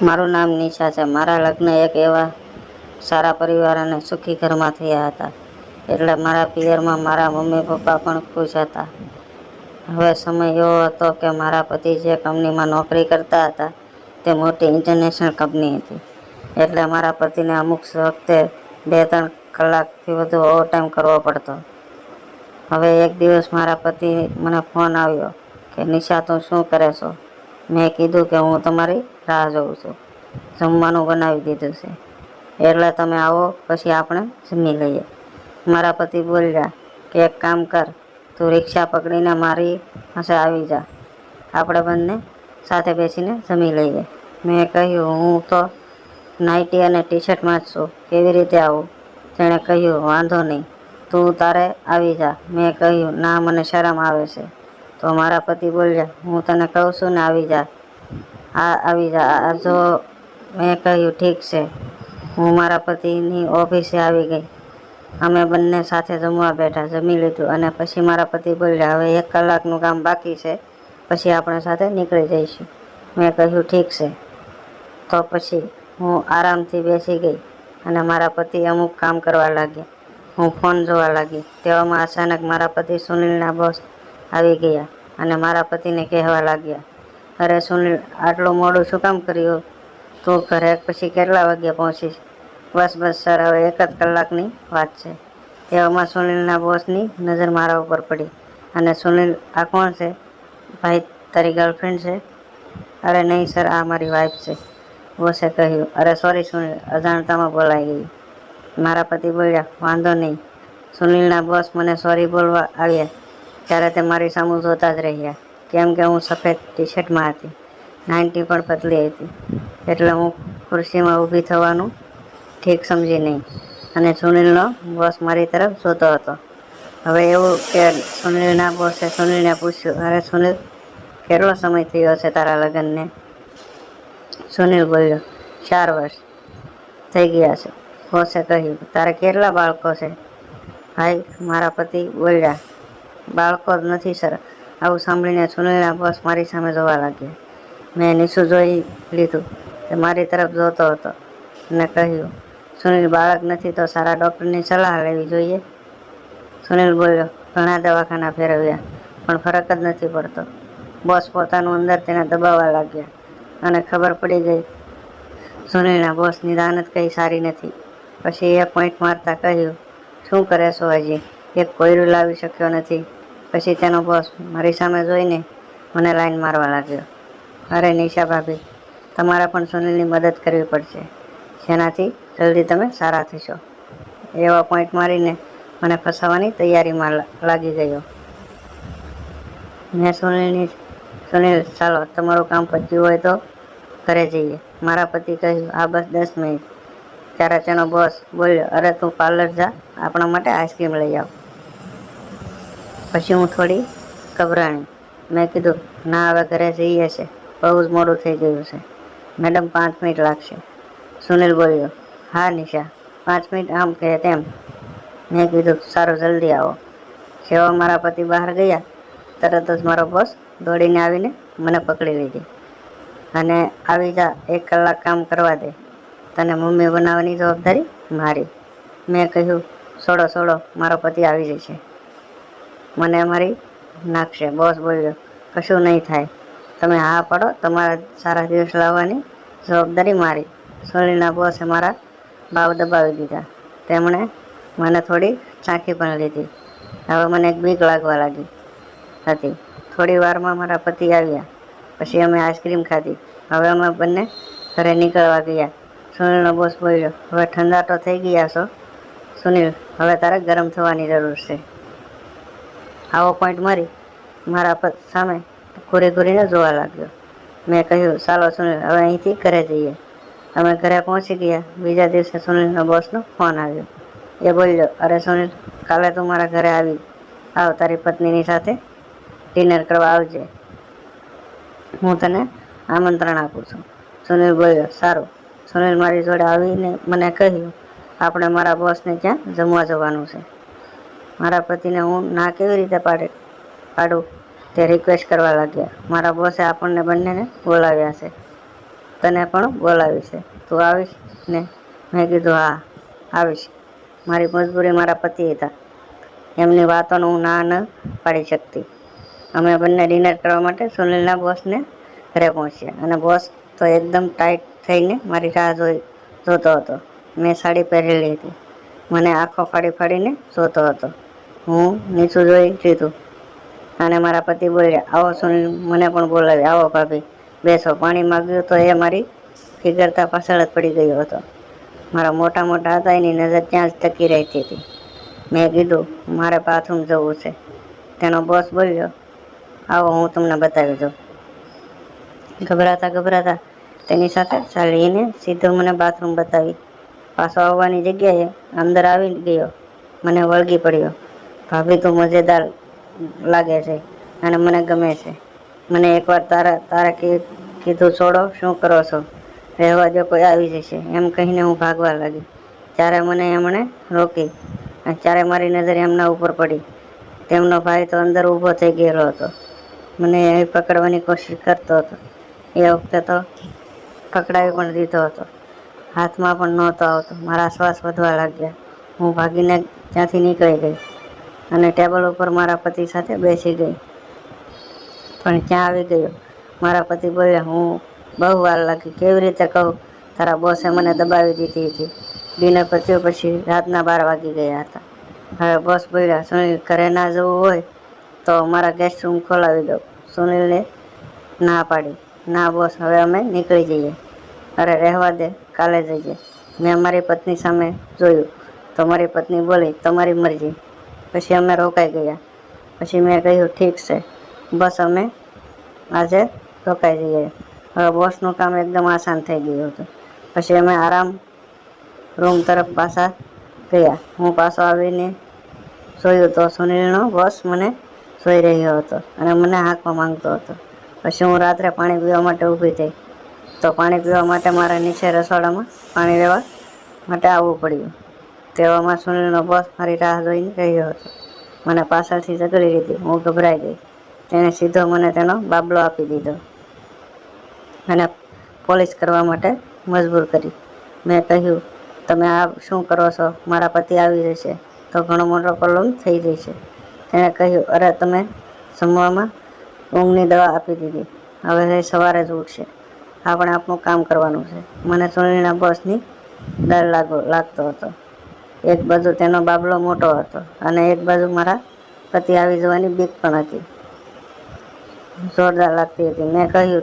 મારું નામ નિશા છે. મારા લગ્ન એક એવા સારા પરિવાર અને સુખી ઘરમાં થયા હતા. એટલે મારા પિયરમાં મારા મમ્મી પપ્પા પણ ખુશ હતા. હવે સમય એવો હતો કે મારા પતિ જે કંપનીમાં નોકરી કરતા હતા, તે મોટી ઇન્ટરનેશનલ કંપની હતી. એટલે મારા પતિને અમુક વખતે બે ત્રણ કલાકથી વધુ ઓવરટાઈમ કરવો પડતો. હવે એક દિવસ મારા પતિ મને ફોન આવ્યો કે, નિશા, તું શું કરે છો? મેં કીધું કે હું તમારી રાહ જોઉં છું. જમવાનું બનાવી દીધું છે. એટલે તમે આવો, પછી આપણે જમી લઈએ. મારા પતિ બોલ્યા, કે એક કામ કર, તું રિક્ષા પકડીને મારી પાસે આવી જા. આપણે બંને સાથે બેસીને જમી લઈએ. મેં કહ્યું, હું તો નાઇટી અને ટી શર્ટમાં જ છું. કેવી રીતે આવું? તેણે કહ્યું, વાંધો નહીં. તું તારે આવી જા. મેં કહ્યું, ના, મને શરમ આવે છે. તો મારા પતિ બોલ્યા, હું તને કહું છું ને આવી જા. આ આવી જા. આ જો મેં કહ્યું, ઠીક છે. હું મારા પતિની ઓફિસે આવી ગઈ. અમે બંને સાથે જમવા બેઠા, જમી લીધું અને પછી મારા પતિ બોલ્યા, હવે એક કલાકનું કામ બાકી છે, પછી આપણે સાથે નીકળી જઈશું. મેં કહ્યું, ઠીક છે. તો પછી હું આરામથી બેસી ગઈ અને મારા પતિ અમુક કામ કરવા લાગ્યા. હું ફોન જોવા લાગી. તેવામાં અચાનક મારા પતિ સુનિલના બોસ આવી ગયા અને મારા પતિને કહેવા લાગ્યા, અરે સુનિલ, આટલું મોડું શું કામ કર્યું? તું ઘરે પછી કેટલા વાગ્યા પહોંચીશ? બસ બસ, સર, હવે એક જ કલાકની વાત છે. તેવામાં સુનિલના બોસની નજર મારા ઉપર પડી. અને સુનિલ, આ કોણ છે? ભાઈ, તારી ગર્લફ્રેન્ડ છે? અરે નહીં, સર, આ મારી વાઈફ છે. બોસે કહ્યું, અરે સોરી સુનિલ, અજાણતામાં બોલાઈ ગયું મારા પતિ બોલ્યા, વાંધો નહીં. સુનિલના બોસ મને સોરી બોલવા આવ્યા. ત્યારે તે મારી સામું જોતા જ રહ્યા. કેમ કે હું સફેદ ટી શર્ટમાં હતી. નાઇન્ટી પણ પતલી હતી. એટલે હું ખુરશીમાં ઊભી થવાનું ઠીક સમજી નહીં. અને સુનિલનો બોસ મારી તરફ જોતો હતો. હવે એવું કે સુનિલના બોસે સુનિલને પૂછ્યું, અરે સુનિલ, કેટલો સમય થયો છે તારા લગ્નને? સુનિલ બોલ્યો, ચાર વર્ષ. થઈ ગયા છે. બોસે કહ્યું, તારે કેટલા બાળકો છે? ભાઈ, મારા પતિ બોલ્યા બાળકો જ નથી, સર. આવું સાંભળીને સુનિલના બોસ મારી સામે જોવા લાગ્યા. મેં નીસું જોઈ લીધું તે મારી તરફ જોતો હતો અને કહ્યું, સુનિલ બાળક નથી તો સારા ડૉક્ટરની સલાહ લેવી જોઈએ? સુનિલ બોલ્યો, ઘણા દવાખાના ફેરવ્યા, પણ ફરક જ નથી પડતો. બોસ પોતાનું અંદર તેને દબાવવા લાગ્યા અને ખબર પડી ગઈ. સુનિલના બોસ નિદાન જ કંઈ સારી નથી. પછી એ પોઈન્ટ મારતા કહ્યું, શું કરે છો હજી? એક કોયરું લાવી શક્યો નથી. પછી તેનો બોસ મારી સામે જોઈને મને લાઈન મારવા લાગ્યો. અરે નિશા ભાભી, તમારે પણ સુનિલની મદદ કરવી પડશે. જેનાથી જલ્દી તમે સારા થશો. એવા પોઈન્ટ મારીને મને ફસાવાની તૈયારીમાં લાગી ગયો. મેં સુનિલની સુનિલ, ચાલો, તમારું કામ પત્યું હોય તો ઘરે જઈએ. મારા પતિ કહ્યું આ બસ, દસ મિનિટ. ત્યારે તેનો બોસ બોલ્યો, અરે, તું પાર્લર જા, આપણા માટે આઈસ્ક્રીમ લઈ આવ. પછી હું થોડી ગભરાણી. મેં કીધું, ના, હવે ઘરે જઈએ છે બહુ જ મોડું થઈ ગયું છે. મેડમ, પાંચ મિનિટ લાગશે. સુનિલ બોલ્યો, હા, નિશા, પાંચ મિનિટ આમ કહે તેમ. મેં કીધું, સારું, જલ્દી આવો. જેવા મારા પતિ બહાર ગયા, તરત જ મારો બોસ દોડીને આવીને મને પકડી લીધી અને આવી જા, એક કલાક કામ કરવા દે. તને મમ્મી બનાવવાની જવાબદારી મારી. મેં કહ્યું છોડો છોડો મારો પતિ આવી જશે. મને મારી નાખશે. બોસ બોલ્યો, કશું નહીં થાય. તમે હા પડો. તમારા સારા દિવસ લાવવાની જવાબદારી મારી. સોનીના બોસે મારા ભાવ દબાવી દીધા. તેમણે મને થોડી ચાંખી પણ લીધી. હવે મને એક બીક લાગવા લાગી હતી. થોડી વારમાં મારા પતિ આવ્યા. પછી અમે આઈસ્ક્રીમ ખાધી. હવે અમે બંને ઘરે નીકળવા ગયા. સુનિલનો બોસ બોલ્યો, હવે ઠંડા તો થઈ ગયા છો. સુનિલ, હવે તારે ગરમ થવાની જરૂર છે. આવો પોઈન્ટ મારી. મારા પર સામે ઘૂરી ઘૂરીને જોવા લાગ્યો. મેં કહ્યું, ચાલો સુનિલ, હવે અહીંથી ઘરે જઈએ. અમે ઘરે પહોંચી ગયા. બીજા દિવસે સુનિલનો બોસનો ફોન આવ્યો. એ બોલ્યો, અરે સુનિલ, કાલે તું મારા ઘરે આવી. આવ, તારી પત્નીની સાથે ડિનર કરવા આવજે. હું તને આમંત્રણ આપું છું. સુનિલ બોલ્યો, સારું. સુનિલ મારી જોડે આવીને મને કહ્યું, આપણે મારા બોસને ત્યાં જમવા જવાનું છે? મારા પતિને હું ના કેવી રીતે પાડે? પાડું? તે રિક્વેસ્ટ કરવા લાગ્યા. મારા બોસે આપણને બંનેને બોલાવ્યા છે. તને પણ બોલાવી છે તું આવીશ ને મેં કીધું, હા, આવીશ. મારી મજબૂરી મારા પતિ હતા. એમની વાતોને હું ના ન પાડી શકતી. અમે બંને ડિનર કરવા માટે સુનિલના બોસને ઘરે પહોંચ્યા અને બોસ તો એકદમ ટાઈટ થઈને મારી રાહ જોઈ, જોતો હતો. મેં સાડી પહેરેલી હતી. મને આંખો ફાડી ફાડીને જોતો હતો. હું નીચું જોઈ જીતું. અને મારા પતિ બોલ્યા આવો સુનિલ મને પણ બોલાવી, આવો ભાભી. બેસો, પાણી માગ્યું તો એ મારી ફિગરતા પાછળ જ પડી ગયો હતો. મારા મોટા મોટા હતા એની નજર ત્યાં જ ટકી રહેતી હતી. મેં કીધું, મારે બાથરૂમ જવું છે. તેનો બોસ બોલ્યો, આવો, હું તમને બતાવી દઉં. ગભરાતા ગભરાતા તેની સાથે ચાલીને સીધો મને બાથરૂમ બતાવી. પાછો આવવાની જગ્યાએ અંદર આવી ગયો. મને વળગી પડ્યો. ભાભી તું મજેદાર લાગે છે અને મને ગમે છે. મને એકવાર તારા તારા કે, કીધું છોડો, શું કરો છો? રહેવા જો કોઈ આવી જશે. એમ કહીને હું ભાગવા લાગી. ત્યારે મને એમણે રોકી અને ત્યારે મારી નજર એમના ઉપર પડી. તેમનો ભાઈ તો અંદર ઊભો થઈ ગયેલો હતો. મને એ પકડવાની કોશિશ કરતો હતો. એ વખતે તો પકડાવી પણ દીધો હતો. હાથમાં પણ નહોતો આવતો. મારા શ્વાસ વધવા લાગ્યા. હું ભાગીને ત્યાંથી નીકળી ગઈ. અને ટેબલ ઉપર મારા પતિ સાથે બેસી ગઈ. પણ ક્યાં આવી ગયો? મારા પતિ બોલ્યા, હું બહુ વાર લાગી. કેવી રીતે કહું? તારા બોસે મને દબાવી દીધી હતી. ડિનર પત્યો પછી રાતના બાર વાગી ગયા હતા. હવે બોસ બોલ્યા, સુનિલ, ઘરે ના જવું હોય તો મારા ગેસ્ટ રૂમ ખોલાવી દઉં સુનિલને ના પાડી. ના બોસ, હવે અમે નીકળી જઈએ. અરે, રહેવા દે. કાલે જઈએ. મેં મારી પત્ની સામે જોયું. તો મારી પત્ની બોલી, તમારી મરજી. પછી અમે રોકાઈ ગયા. પછી મેં કહ્યું, ઠીક છે. બસ અમે આજે રોકાઈ જઈએ. હવે બોસનું કામ એકદમ આસાન થઈ ગયું હતું. પછી અમે આરામ રૂમ તરફ પાછા ગયા. હું પાછો આવીને જોયું તો સુનિલનો બોસ મને સોઈ રહ્યો હતો અને મને હાંકવા માંગતો હતો. પછી હું રાત્રે પાણી પીવા માટે ઊભી થઈ. તો પાણી પીવા માટે મારે નીચે રસોડામાં પાણી લેવા માટે આવવું પડ્યું. તેવામાં સુનિલનો બોસ મારી રાહ જોઈને રહ્યો હતો. મને પાછળથી જકડી લીધી. હું ગભરાઈ ગઈ. તેણે સીધો મને તેનો બાબલો આપી દીધો અને પોલીસ કરવા માટે મજબૂર કરી. મેં કહ્યું, તમે આ શું કરો છો? મારા પતિ આવી જશે તો ઘણો મોટો પ્રોબ્લેમ થઈ જશે તેણે કહ્યું, અરે, તમે જમવામાં ઊંઘની દવા આપી દીધી. હવે સવારે જ ઉઠશે. આપણે આપણું કામ કરવાનું છે. મને સુનિલના બોસની ડર લાગો, લાગતો હતો. એક બાજુ તેનો બાબલો મોટો હતો અને એક બાજુ મારા પતિ આવી જવાની બીક પણ હતી. જોરદાર લાગતી હતી. મેં કહ્યું,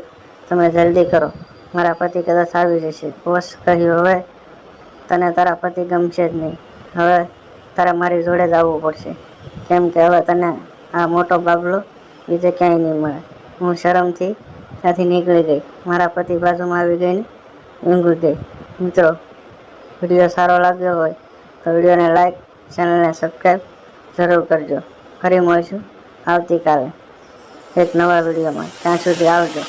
તમે જલ્દી કરો. મારા પતિ કદાચ આવી જશે. બોસ કહ્યું, હવે તને તારા પતિ ગમશે જ નહીં. હવે તારે મારી જોડે જ આવવું પડશે. કેમ કે હવે તને આ મોટો બાબલો બીજે ક્યાંય નહીં મળે. હું શરમથી ત્યાંથી નીકળી ગઈ. મારા પતિ બાજુમાં આવી ગઈને ઊંઘી ગઈ. મિત્રો, વીડિયો સારો લાગ્યો હોય તો વિડીયોને લાઇક ચેનલને સબસ્ક્રાઈબ જરૂર કરજો. ફરી મળીશું આવતીકાલે એક નવા વિડીયોમાં. ત્યાં સુધી આવજો.